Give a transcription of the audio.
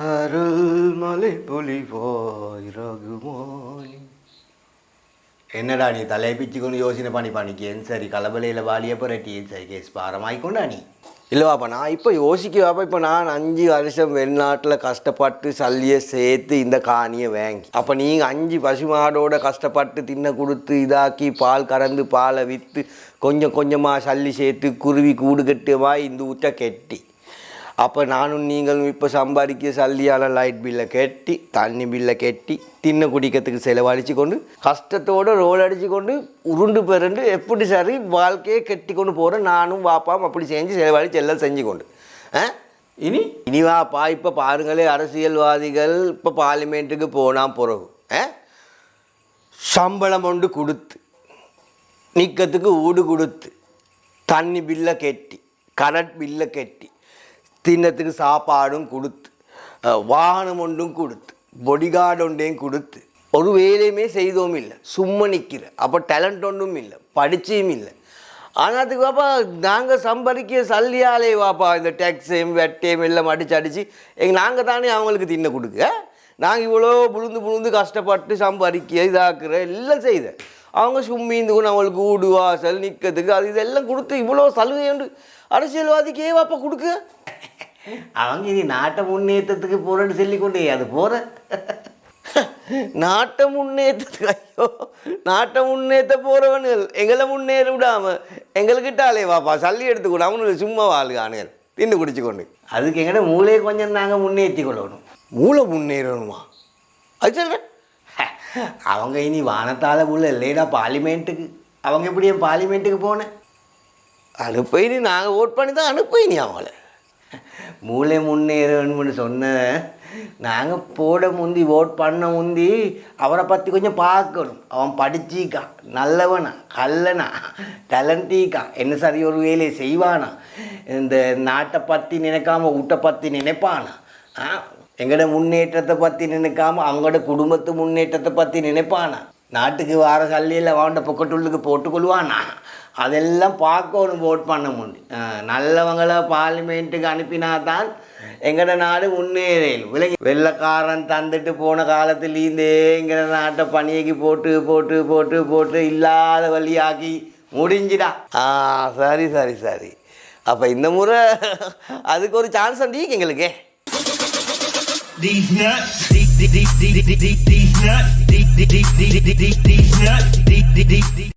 அருள்மலை மலை பொழிவாய் ரகுமானி என்னடா நீ தலையை பிச்சு கொண்டு யோசனை பண்ணி பண்ணிக்கேன் சரி கலபலையில் வாலிய புரட்டி சரி கேஸ் பாரமாயிக்கொண்டா நீ. இல்லைவாப்பா நான் இப்போ யோசிக்கவாப்பா இப்போ நான் அஞ்சு வருஷம் வெளிநாட்டில் கஷ்டப்பட்டு சல்லியை சேர்த்து இந்த காணியை வாங்கி. அப்போ நீங்கள் அஞ்சு பசுமாடோட கஷ்டப்பட்டு தின்ன கொடுத்து இதாக்கி பால் கறந்து பாலை விற்று கொஞ்சம் கொஞ்சமாக சல்லி சேர்த்து குருவி கூடு கட்டுமா இந்த ஊற்ற கெட்டி. அப்போ நானும் நீங்களும் இப்போ சம்பாதிக்க சல்லியால் லைட் பில்லை கட்டி தண்ணி பில்லை கட்டி தின்ன குடிக்கிறதுக்கு செலவழிச்சு கொண்டு கஷ்டத்தோடு ரோல் அடிச்சு கொண்டு உருண்டு பிறண்டு எப்படி சரி வாழ்க்கையை கட்டி கொண்டு போகிறேன் நானும் வாப்பாம் அப்படி செஞ்சு செலவழிச்சு எல்லாம் செஞ்சு கொண்டு. ஆ? இனி? இனி வாப்பா இப்போ பாருங்களே அரசியல்வாதிகள் இப்போ பார்லிமெண்ட்டுக்கு போனால் பிறகு ஆ? சம்பளம் ஒன்று கொடுத்து நிற்கிறதுக்கு ஊடு கொடுத்து தண்ணி பில்லை கெட்டி கரண்ட் பில்லை கெட்டி தின்னத்துக்கு சாப்பாடும் கொடுத்து வாகனம் ஒன்றும் கொடுத்து பொடிகார்டு ஒன்றையும் கொடுத்து ஒரு வேலையுமே செய்தோம் இல்லை. சும்மா நிற்கிற அப்போ டேலண்ட் ஒன்றும் இல்லை. படிச்சியும் இல்லை. ஆனால் அதுக்கு பாப்பா நாங்கள் சம்பாதிக்க சல்லியாலே வாப்பா இந்த டேக்ஸையும் வெட்டையும் எல்லாம் அடிச்சு அடித்து எங்கள் நாங்கள் தானே அவங்களுக்கு தின்ன கொடுக்க? நாங்கள் இவ்வளோ புழுந்து புழுந்து கஷ்டப்பட்டு சம்பாதிக்க இதாக்குற எல்லாம் செய்த. அவங்க சும்மிந்து கூட அவங்களுக்கு ஊடு வாசல் நிற்கிறதுக்கு அது இதெல்லாம் கொடுத்து இவ்வளோ சலுகை உண்டு. அரசியல்வாதிக்கே வாப்பா கொடுக்க. அவங்க இனி நாட்டை முன்னேற்றத்துக்கு சொல்லி கொண்டே அது போற. நாட்டை முன்னேற்றத்துக்கு ஐயோ நாட்டை முன்னேற்ற போறவனுகள் எங்களை முன்னேற விடாம எங்கள்கிட்டாலே வாப்பா சல்லி எடுத்துக்கூட அவனுக்கு சும்மா வாழ்கானுகள் தின்னு குடிச்சு கொண்டு அதுக்கு எங்கட மூளையை கொஞ்சம் நாங்கள் முன்னேற்றி கொள்ளணும். மூளை முன்னேறணுமா? அது சொல்கிறேன் அவங்க இனி வானத்தால உள்ள இல்லைடா பார்லிமெண்ட்டுக்கு அவங்க எப்படி என் பார்லிமெண்ட்டுக்கு போனேன் அனுப்பி நாங்கள் ஓட் பண்ணி தான் அனுப்பி நீ அவங்கள. மூளை முன்னேறணும்னு சொன்ன நாங்கள் போட முந்தி ஓட் பண்ண முந்தி அவரை பற்றி கொஞ்சம் பார்க்கணும். அவன் படிச்சிக்கான் நல்லவனா கல்லனா டேலண்டிக்கான் என்ன சரி ஒரு வேலையை செய்வானா? இந்த நாட்டை பற்றி நினைக்காம வீட்டை பற்றி நினைப்பானா? ஆ? எங்களோட முன்னேற்றத்தை பற்றி நினைக்காம அவங்களோட குடும்பத்து முன்னேற்றத்தை பற்றி நினைப்பானா? நாட்டுக்கு வார சல்லியில் வாண்ட பொக்கட்டுள்ளுக்கு போட்டுக்கொள்வானா? அதெல்லாம் பார்க்கணும் ஓட் பண்ண முடியும் நல்லவங்களை பார்லிமெண்ட்டுக்கு அனுப்பினா தான் எங்கட நாடு முன்னேறல் விலகி வெள்ளக்காரன் தந்துட்டு போன காலத்துலேருந்தே எங்கட நாட்டை பணியைக்கு போட்டு போட்டு போட்டு போட்டு இல்லாத வழியாக்கி முடிஞ்சிடா ஆ சரி சரி சரி அப்போ இந்த முறை அதுக்கு ஒரு சான்ஸ் உண்டு எங்களுக்கு These nuts, these, these, these, these, these, nuts, these, these, these, these, these, nuts, these.